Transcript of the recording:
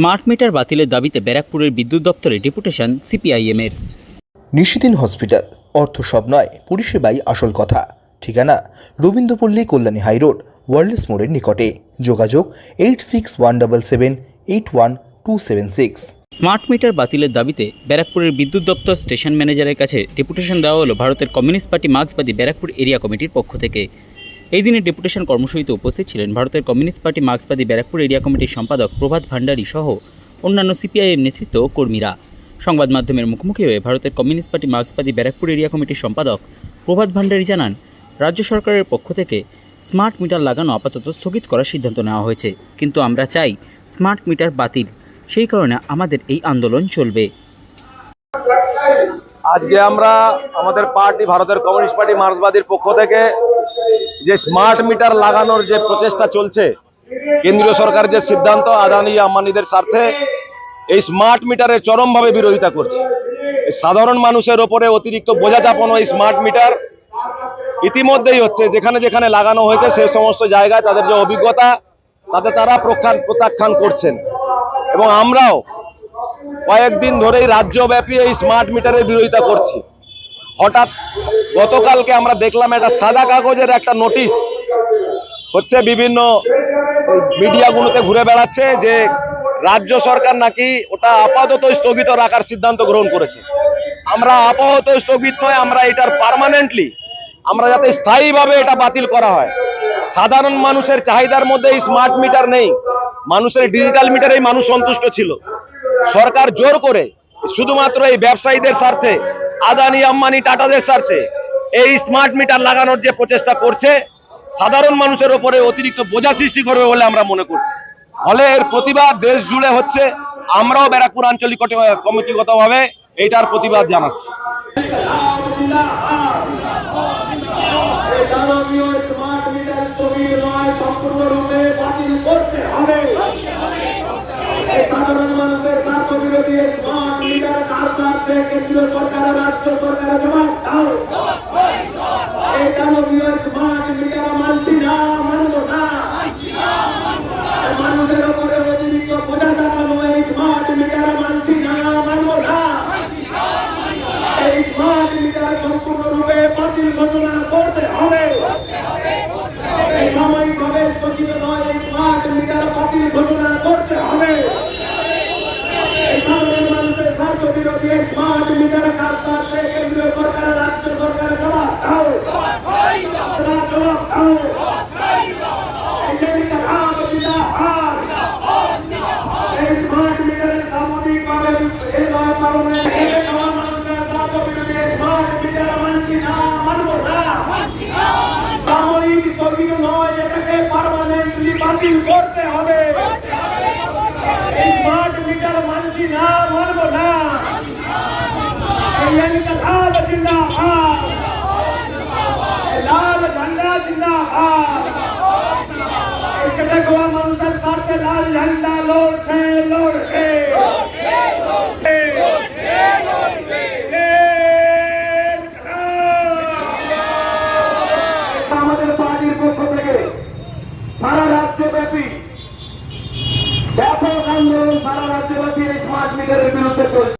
Smart meter বাতিলের দাবিতে ব্যারাকপুরের বিদ্যুৎ দপ্তরে ডেপুটেশন সিপিআইএমের। নিশিদিন হসপিটাল অর্থ সব নয় পরিষেবাই আসল কথা। ঠিকানা রবীন্দ্রপল্লী কল্যাণী হাইরোড ওয়ার্ল্ডস মোড়ের নিকটে। যোগাযোগ eight six one double seven eight one two seven six. Smart meter বাতিলের দাবিতে ব্যারাকপুরের বিদ্যুৎ দপ্তর স্টেশন ম্যানেজারের কাছে ডেপুটেশন দেওয়া হলো ভারতের কমিউনিস্ট পার্টি মার্ক্সবাদী ব্যারাকপুর এরিয়া কমিটির পক্ষ থেকে। এই দিনের ডেপুটেশন কর্মসূচিতে উপস্থিত ছিলেন ভারতের কমিউনিস্ট পার্টি মার্ক্সবাদী ব্যারাকপুর এরিয়া কমিটির সম্পাদক প্রভাত ভান্ডারী সহ অন্যান্য সিপিআইএম নেতৃত্ব কর্মীরা। সংবাদ মাধ্যমের মুখোমুখি হয়ে ভারতের কমিউনিস্ট পার্টি মার্ক্সবাদী ব্যারাকপুর এরিয়া কমিটির সম্পাদক প্রভাত ভান্ডারী জানান, রাজ্য সরকারের পক্ষ থেকে স্মার্ট মিটার লাগানো আপাতত স্থগিত করার সিদ্ধান্ত নেওয়া হয়েছে। কিন্তু আমরা চাই স্মার্ট মিটার বাতিল। সেই কারণে আমাদের এই আন্দোলন চলবে। আজকে আমরা আমাদের পার্টি, ভারতের কমিউনিস্ট পার্টি মার্ক্সবাদীর পক্ষ থেকে যে স্মার্ট মিটার লাগানোর যে প্রচেষ্টা চলছে, কেন্দ্রীয় সরকার যে সিদ্ধান্ত, আদানি আম্বানিদের স্বার্থে এই স্মার্ট মিটারের চরমভাবে বিরোধিতা করছে। সাধারণ মানুষের ওপরে অতিরিক্ত বোঝা চাপানো এই স্মার্ট মিটার ইতিমধ্যেই হচ্ছে। যেখানে যেখানে লাগানো হয়েছে সেই সমস্ত জায়গায় তাদের যে অভিজ্ঞতা, তাতে তারা প্রখ্যান প্রত্যাখ্যান করছেন। এবং আমরাও কয়েকদিন ধরেই রাজ্যব্যাপী এই স্মার্ট মিটারের বিরোধিতা করছি। হঠাৎ গতকালকে আমরা দেখলাম একটা সাদা কাগজের একটা নোটিশ হচ্ছে বিভিন্ন মিডিয়াগুলোতে ঘুরে বেড়াচ্ছে যে রাজ্য সরকার নাকি ওটা আপাতত স্থগিত রাখার সিদ্ধান্ত গ্রহণ করেছে। আমরা আপাতত স্থগিত নয়, আমরা এটার পার্মানেন্টলি আমরা যাতে স্থায়ীভাবে এটা বাতিল করা হয়। সাধারণ মানুষের চাহিদার মধ্যে এই স্মার্ট মিটার নেই। মানুষের ডিজিটাল মিটারেই মানুষ সন্তুষ্ট ছিল। সরকার জোর করে শুধুমাত্র এই ব্যবসায়ীদের স্বার্থে আদানি আম্বানি টাটাদের স্বার্থে এই স্মার্ট মিটার লাগানোর যে প্রচেষ্টা করছে, সাধারণ মানুষের ওপরে অতিরিক্ত বোঝা সৃষ্টি করবে বলে আমরা মনে করছি। ফলে এর প্রতিবাদ দেশ জুড়ে হচ্ছে, আমরাও ব্যারাকপুর আঞ্চলিক কমিটিগতভাবে এইটার প্রতিবাদ জানাচ্ছি। সাধারণ মানুষের স্বার্থ বিরোধী কেন্দ্রীয় সরকার রাজ্য সরকারের জমা দাও এই দানবীয় স্মার্ট মিটার মানছি না মানব না এই মানুষের উপরে অতিরিক্ত বোঝা চাপানো এই স্মার্ট মিটার মানছি না মানব না এই স্মার্ট মিটার সম্পূর্ণরূপে বাতিল ঘোষণা করতে হবে এই সাময়িকভাবে স্থগিত নয় এই স্মার্ট মিটার বাতিল ঘোষণা করতে হবে এই সাধারণ মানুষের স্বার্থ বিরোধী এই স্মার্ট মিটার কার স্বার্থে কেন্দ্রীয় সরকার রাজ্য সরকারের জবাব দাও। জবাব দাও। স্মার্ট মিটারের সাময়িকভাবে এই নয় পালনে এই নয় মানুষের স্বার্থ বিরোধী এই স্মার্ট মিটার মানছি না, মানব সাময়িক স্থগিত নয়, এটাকে পার্মানেন্টলি বাতিল করতে হবে। স্মার্ট মিটার মানছি না, মানব না। ঝান্ডা জিন্দাবাদ এই কটকওয়া মানুষের স্বার্থে লাল ঝান্ডা লড়ছে লড়বে আমাদের পার্টির পক্ষ থেকে সারা রাজ্যব্যাপী ব্যাপক আন্দোলন সারা রাজ্যব্যাপী এই স্মার্ট মিটারের বিরুদ্ধে চলছে।